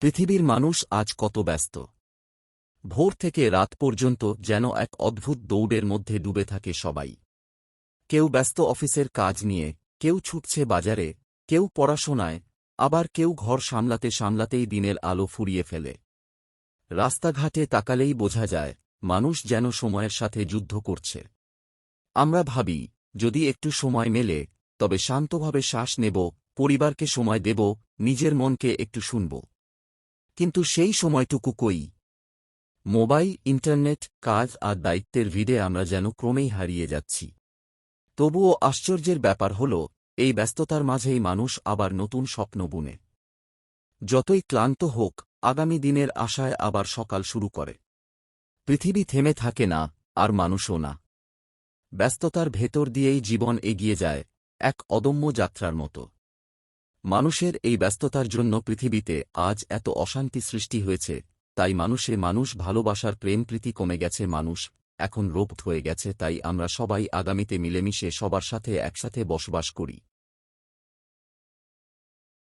পৃথিবীর মানুষ আজ কত ব্যস্ত। ভোর থেকে রাত পর্যন্ত যেন এক অদ্ভুত দৌড়ের মধ্যে ডুবে থাকে সবাই। কেউ ব্যস্ত অফিসের কাজ নিয়ে, কেউ ছুটছে বাজারে, কেউ পড়াশোনায়, আবার কেউ ঘর সামলাতে সামলাতেই দিনের আলো ফুরিয়ে ফেলে। রাস্তাঘাটে তাকালেই বোঝা যায়, মানুষ যেন সময়ের সাথে যুদ্ধ করছে। আমরা ভাবি, যদি একটু সময় মেলে, তবে শান্তভাবে শ্বাস নেব, পরিবারকে সময় দেব, নিজের মনকে একটু শুনব। কিন্তু সেই সময়টুকু কই? মোবাইল, ইন্টারনেট, কাজ আর দায়িত্বের ভিড়ে আমরা যেন ক্রমেই হারিয়ে যাচ্ছি। তবুও আশ্চর্যের ব্যাপার হল, এই ব্যস্ততার মাঝেই মানুষ আবার নতুন স্বপ্ন বুনে। যতই ক্লান্ত হোক, আগামী দিনের আশায় আবার সকাল শুরু করে। পৃথিবী থেমে থাকে না, আর মানুষও না। ব্যস্ততার ভেতর দিয়েই জীবন এগিয়ে যায়, এক অদম্য যাত্রার মতো। মানুষের এই ব্যস্ততার জন্য পৃথিবীতে আজ এত অশান্তি সৃষ্টি হয়েছে, তাই মানুষে মানুষ ভালোবাসার প্রেম প্রীতি কমে গেছে, মানুষ এখন রোপ হয়ে গেছে, তাই আমরা সবাই আগামীতে মিলেমিশে সবার সাথে একসাথে বসবাস করি।